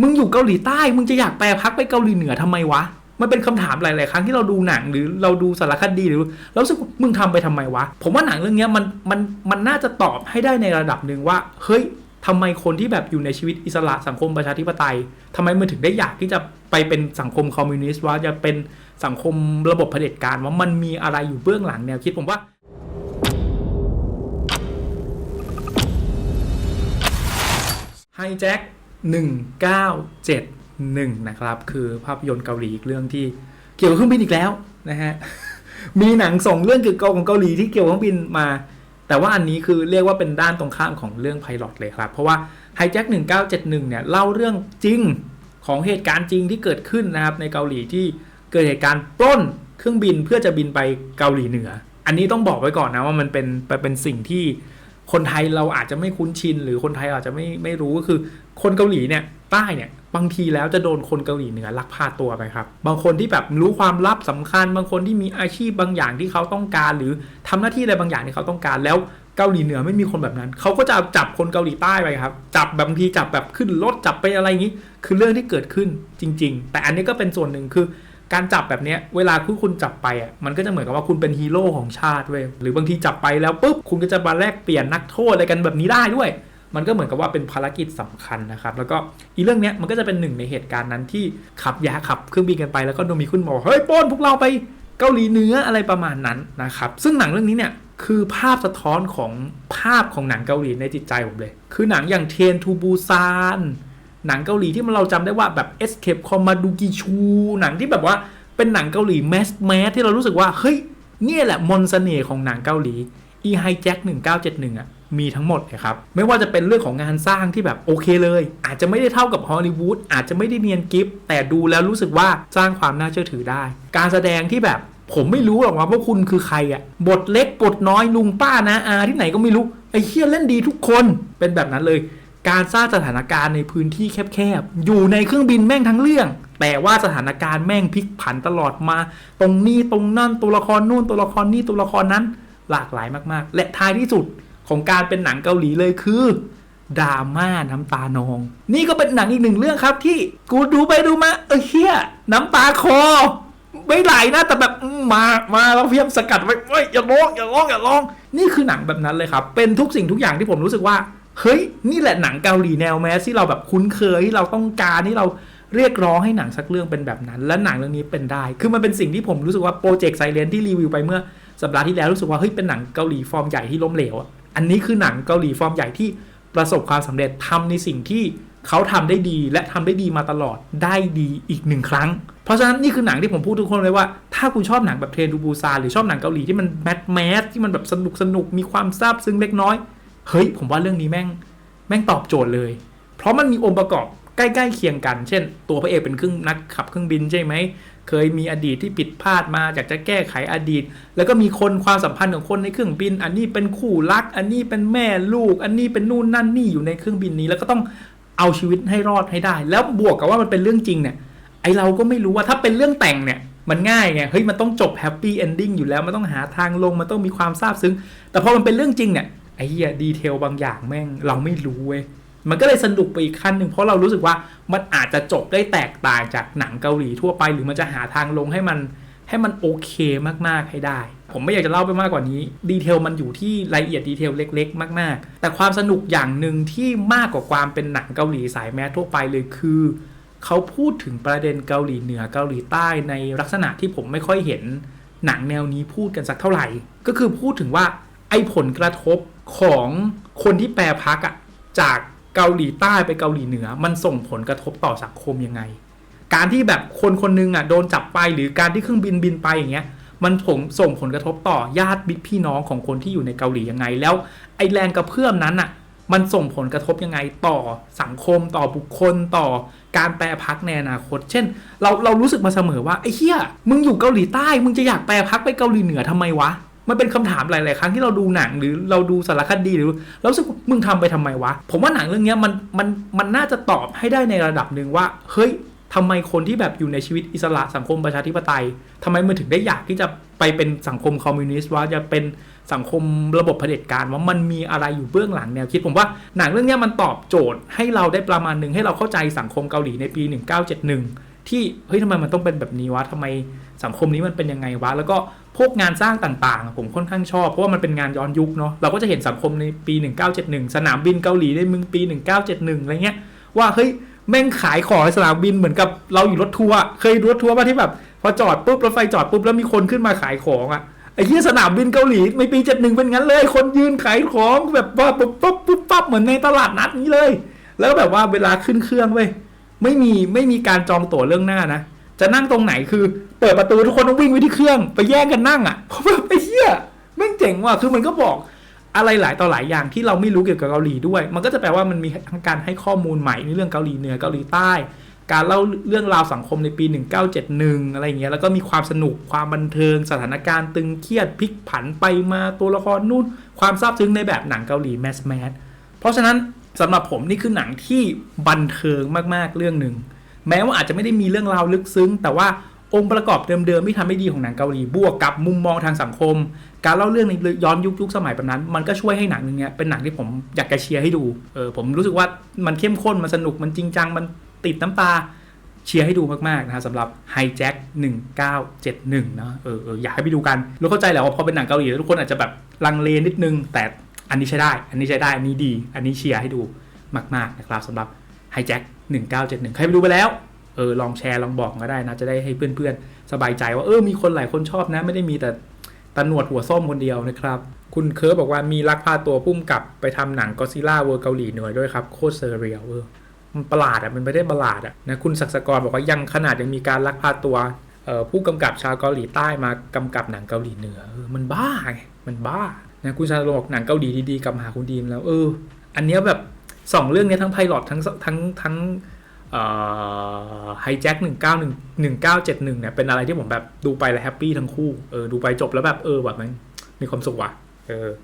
มึงอยู่เกาหลีใต้ มึงจะอยากแปลพักไปเกาหลีเหนือทำไมวะ มันเป็นคำถามหลาย ๆ ครั้งที่เราดูหนังหรือเราดูสารคดีหรือเราสึกมึงทำไปทำไมวะ ผมว่าหนังเรื่องนี้มันมันมันน่าจะตอบให้ได้ในระดับหนึ่งว่า เฮ้ยทำไมคนที่แบบอยู่ในชีวิตอิสระสังคมประชาธิปไตยทำไมมันถึงได้อยากที่จะไปเป็นสังคมคอมมิวนิสต์ว่าจะเป็นสังคมระบบเผด็จการว่ามันมีอะไรอยู่เบื้องหลังแนวคิดผมว่าไฮแจ็ค 1971 นะครับ คือภาพยนตร์เกาหลีอีกเรื่องที่เกี่ยวกับเครื่องบินอีกแล้วนะฮะ มีหนังสองเรื่องเกี่ยวกับของเกาหลีที่เกี่ยวกับเครื่องบินมา แต่ว่าอันนี้คือเรียกว่าเป็นด้านตรงข้ามของเรื่องไพลอตเลยครับ เพราะว่าไฮแจ็ค1971 เนี่ยเล่าเรื่องจริงของเหตุการณ์จริงที่เกิดขึ้นนะครับในเกาหลีที่เกิดเหตุการณ์ปล้นเครื่องบินเพื่อจะบินไปเกาหลีเหนือ อันนี้ต้องบอกไว้ก่อนนะว่ามันเป็นเป็นสิ่งที่ คนไทยเราอาจจะไม่คุ้นชิน หรือคนไทยอาจจะไม่ไม่รู้ก็คือ คนเกาหลีเนี่ยใต้เนี่ยบางทีแล้วจะโดนคนเกาหลีเหนือลักพาตัวไปครับ บางคนที่แบบรู้ความลับสำคัญ บางคนที่มีอาชีพบางอย่างที่เขาต้องการ หรือทำหน้าที่อะไรบางอย่างที่เขาต้องการแล้วเกาหลีเหนือไม่มีคนแบบนั้น เขาก็จะจับคนเกาหลีใต้ไปครับ จับแบบบางทีจับแบบขึ้นรถจับไปอะไรอย่างนี้ คือเรื่องที่เกิดขึ้นจริง ๆ แต่อันนี้ก็เป็นส่วนหนึ่งคือ การจับแบบเนี้ยเวลาคุณคุณจับไปอะมันก็จะเหมือนกับว่าคุณเป็นฮีโร่ของชาติเว้ยหรือบางทีจับไปแล้วปุ๊บคุณก็จะมาแลกเปลี่ยนนักโทษอะไรกันแบบนี้ได้ด้วย มันก็เหมือนกับว่าเป็นภารกิจสำคัญนะครับ แล้วก็อีเรื่องเนี้ยมันก็จะเป็นหนึ่งในเหตุการณ์นั้นที่ขับยาขับเครื่องบินกันไปแล้วก็โดมีคุณบอกเฮ้ยป้นพวกเราไปเกาหลีเหนืออะไรประมาณนั้นนะครับซึ่งหนังเรื่องนี้เนี่ยคือภาพสะท้อนของภาพของหนังเกาหลีในจิตใจผมเลย คือหนังอย่างเทนทูบูซาน หนังเกาหลีที่มันเราจำได้ว่าแบบ Escape c o m m a d u g i c h u หนังที่แบบว่าเป็นหนังเกาหลีแมสแมสที่เรารู้สึกว่า เฮ้ยเนี่ยแหละมนต์เสน่ห์ของหนังเกาหลี e h i j a c k 1971อะมีทั้งหมดเลยครับ ไม่ว่าจะเป็นเรื่องของงานสร้างที่แบบโอเคเลย อาจจะไม่ได้เท่ากับฮอลลีวูดอาจจะไม่ได้เนียนกิฟแต่ดูแล้วรู้สึกว่าสร้างความน่าเชื่อถือได้ การแสดงที่แบบผมไม่รู้หรอกว่าพวกคุณคือใครอะ บทเล็กบทน้อยลุงป้านะอาที่ไหนก็ไม่รู้ ไอ้เฮียเล่นดีทุกคนเป็นแบบนั้นเลย การสร้างสถานการณ์ในพื้นที่แคบๆ อยู่ในเครื่องบินแม่งทั้งเรื่อง แต่ว่าสถานการณ์แม่งพลิกผันตลอดมา ตรงนี้ตรงนั่นตัวละครนู่นตัวละครนี่ตัวละครนั้น หลากหลายมากๆ และท้ายที่สุดของการเป็นหนังเกาหลีเลยคือดราม่าน้ำตานอง นี่ก็เป็นหนังอีกหนึ่งเรื่องครับที่กูดูไปดูมาเออเฮียน้ำตาคอ ไม่ไหลนะแต่แบบมามาเราพยายมสกัดไว้อย่าร้องอย่าร้องอย่าร้อง นี่คือหนังแบบนั้นเลยครับ เป็นทุกสิ่งทุกอย่างที่ผมรู้สึกว่า เฮ้ยนี่แหละหนังเกาหลีแนวแมสที่เราแบบคุ้นเคยที่เราต้องการที่เราเรียกร้องให้หนังสักเรื่องเป็นแบบนั้น และหนังเรื่องนี้เป็นได้ คือมันเป็นสิ่งที่ผมรู้สึกว่าโปรเจกต์ไซเลนที่รีวิวไปเมื่อสัปดาห์ที่แล้วรู้สึกว่าเฮ้ยเป็นหนังเกาหลีฟอร์มใหญ่ที่ล้มเหลวอะอันนี้คือหนังเกาหลีฟอร์มใหญ่ที่ประสบความสำเร็จทำในสิ่งที่เขาทำได้ดีและทำได้ดีมาตลอดได้ดีอีกหนึ่งครั้ง เพราะฉะนั้นนี่คือหนังที่ผมพูดทุกคนเลยว่า ถ้าคุณชอบหนังแบบเทรนดูบูซานหรือชอบหนังเกาหลีที่มันแมสแมสที่มันแบบสนุกสนุกมีความซาบซึ้งเล็กน้อย เฮ้ยผมว่าเรื่องนี้แม่งแม่งตอบโจทย์เลย เพราะมันมีองค์ประกอบใกล้ๆเคียงกัน เช่น ตัวพระเอกเป็นเครื่องนักขับเครื่องบินใช่ไหม เคยมีอดีตที่ผิดพลาดมาอยากจะแก้ไขอดีต แล้วก็มีคนความสัมพันธ์ของคนในเครื่องบิน อันนี้เป็นคู่รัก อันนี้เป็นแม่ลูก อันนี้เป็นนู่นนั่นนี่อยู่ในเครื่องบินนี้ แล้วก็ต้องเอาชีวิตให้รอดให้ได้ แล้วบวกกับว่ามันเป็นเรื่องจริงเนี่ย ไอเราก็ไม่รู้ว่าถ้าเป็นเรื่องแต่งเนี่ยมันง่ายไง เฮ้ย มันต้องจบแฮปปี้เอนดิ้งอยู่แล้ว มันต้องหาทางลง มันต้องมีความซาบซึ้ง แต่พอมันเป็นเรื่องจริงเนี่ย ไอ้เหี้ยดีเทลบางอย่างแม่งเราไม่รู้เว้ยมันก็เลยสนุกไปอีกขั้นหนึ่งเพราะเรารู้สึกว่ามันอาจจะจบได้แตกต่างจากหนังเกาหลีทั่วไป หรือมันจะหาทางลงให้มันให้มันโอเคมากๆให้ได้ ผมไม่อยากจะเล่าไปมากกว่านี้ ดีเทลมันอยู่ที่รายละเอียดดีเทลเล็ก ๆ มาก ๆ แต่ความสนุกอย่างหนึ่งที่มากกว่าความเป็นหนังเกาหลีสายแมสทั่วไปเลยคือ เขาพูดถึงประเด็นเกาหลีเหนือเกาหลีใต้ในลักษณะที่ผมไม่ค่อยเห็นหนังแนวนี้พูดกันสักเท่าไหร่ ก็คือพูดถึงว่า ไอ้ผลกระทบของคนที่แปรพักอะจากเกาหลีใต้ไปเกาหลีเหนือ มันส่งผลกระทบต่อสังคมยังไง การที่แบบคนคนหนึงอะโดนจับไปหรือการที่เครื่องบินบินไปอย่างเงี้ยมันผงส่งผลกระทบต่อญาติพี่น้องของคนที่อยู่ในเกาหลียังไง แล้วไอแรงกระเพื่อมนั้นอะมันส่งผลกระทบยังไงต่อสังคมต่อบุคคลต่อการแปรพักในอนาคต เช่น เราเรารู้สึกมาเสมอว่าไอ้เหี้ยมึงอยู่เกาหลีใต้ มึงจะอยากแปรพักไปเกาหลีเหนือทำไมวะ มันเป็นคำถามหลาย ๆ ครั้งที่เราดูหนังหรือเราดูสารคดีหรือเรารู้สึกมึงทำไปทำไมวะ ผมว่าหนังเรื่องนี้มันมันมันน่าจะตอบให้ได้ในระดับหนึ่งว่า เฮ้ยทำไมคนที่แบบอยู่ในชีวิตอิสระสังคมประชาธิปไตยทำไมมันถึงได้อยากที่จะไปเป็นสังคมคอมมิวนิสต์ว่าจะเป็นสังคมระบบเผด็จการว่ามันมีอะไรอยู่เบื้องหลังแนวคิดผมว่าหนังเรื่องนี้มันตอบโจทย์ให้เราได้ประมาณหนึ่งให้เราเข้าใจสังคมเกาหลีในปี 1971 ที่เฮ้ยทำไมมันต้องเป็นแบบนี้วะทำไม สังคมนี้มันเป็นยังไงวะ แล้วก็พวกงานสร้างต่างๆ ผมค่อนข้างชอบ เพราะว่ามันเป็นงานย้อนยุคเนาะเราก็จะเห็นสังคมในปี 1971 สนามบินเกาหลีในเมืองปี 1971 อะไรเงี้ยว่าเฮ้ยแม่งขายของในสนามบินเหมือนกับเราอยู่รถทัวร์เคยรถทัวร์ป่ะที่แบบพอจอดปุ๊บรถไฟจอดปุ๊บแล้วมีคนขึ้นมาขายของอะไอ้ที่สนามบินเกาหลีในปี71เป็นงั้นเลย คนยืนขายของแบบว่าปุ๊บปุ๊บปุ๊บปั๊บเหมือนในตลาดนัดนี้เลย แล้วแบบว่าเวลาขึ้นเครื่องเว้ยไม่มีไม่มีการจองตั๋วเรื่องหน้านะ จะนั่งตรงไหนคือ เปิดประตูทุกคนต้องวิ่งไปที่เครื่องไปแย่งกันนั่งอะเพราะแบบไอ้เหี้ยแม่งเจ๋งว่ะคือมันก็บอกอะไรหลายต่อหลายอย่างที่เราไม่รู้เกี่ยวกับเกาหลีด้วย มันก็จะแปลว่ามันมีทั้งการให้ข้อมูลใหม่ในเรื่องเกาหลีเหนือเกาหลีใต้ การเล่าเรื่องราวสังคมในปี 1971 อะไรอย่างเงี้ยแล้วก็มีความสนุกความบันเทิง สถานการณ์ตึงเครียดพลิกผันไปมาตัวละครนู่น ความซาบซึ้งในแบบหนังเกาหลีแมสแมสเพราะฉะนั้นสำหรับผมนี่คือหนังที่บันเทิงมากๆเรื่องหนึ่งแม้ว่าอาจจะไม่ได้มีเรื่องราวลึกซึ้ง แต่ว่า องค์ประกอบเดิมๆที่ทำให้ดีของหนังเกาหลีบวกกับมุมมองทางสังคม การเล่าเรื่องในย้อนยุคยุคสมัยแบบนั้น มันก็ช่วยให้หนังเรื่งเนี้ยเป็นหนังที่ผมอยากจะเชียร์ให้ดูเออผมรู้สึกว่ามันเข้มข้นมันสนุกมันจริงจังมันติดน้ำตาเชียร์ให้ดูมากๆนะฮะสำหรับ Hijack 1971นะเออเอออยากให้ไปดูกันรู้เข้าใจแหละว่าพอเป็นหนังเกาหลีทุกคนอาจจะแบบลังเลนิดนึง แต่อันนี้ใช้ได้ อันนี้ใช้ได้อันนี้ดี อันนี้เชียร์ให้ดูมากๆนะครับสำหรับ Hijack 1971ใครไปดูไปแล้ว เออลองแชร์ลองบอกก็ได้นะจะได้ให้เพื่อนๆ สบายใจว่าเออมีคนหลายคนชอบนะไม่ได้มีแต่ตาหนวดหัวส้มคนเดียวนะครับ คุณเคิร์ฟบอกว่ามีลักพาตัวพุ่มกับไปทำหนังก็ซิล่าเวอร์เกาหลีเหนือด้วยครับโคตรเซอร์เรียลเออมันประหลาดอะมันไม่ได้ประหลาดอะนะคุณศักดิ์สกรบอกว่ายังขนาดยังมีการลักพาตัวเออผู้กำกับชาวเกาหลีใต้มากำกับหนังเกาหลีเหนือเออมันบ้าไงมันบ้านะคุณชาลบอกหนังเกาหลีดีๆกลับหาคุณดีมแล้วเออ อันเนี้ยแบบสองเรื่องเนี้ยทั้งไพลอตทั้งทั้งทั้ง ไฮแจ็คหนึ่งเก้าหนึ่งหนึ่งเก้าเจ็ดหนึ่งเนี่ยเป็นอะไรที่ผมแบบดูไปแล้วแฮปปี้ทั้งคู่เออดูไปจบแล้วแบบเออแบบมันมีความสุขว่ะเออ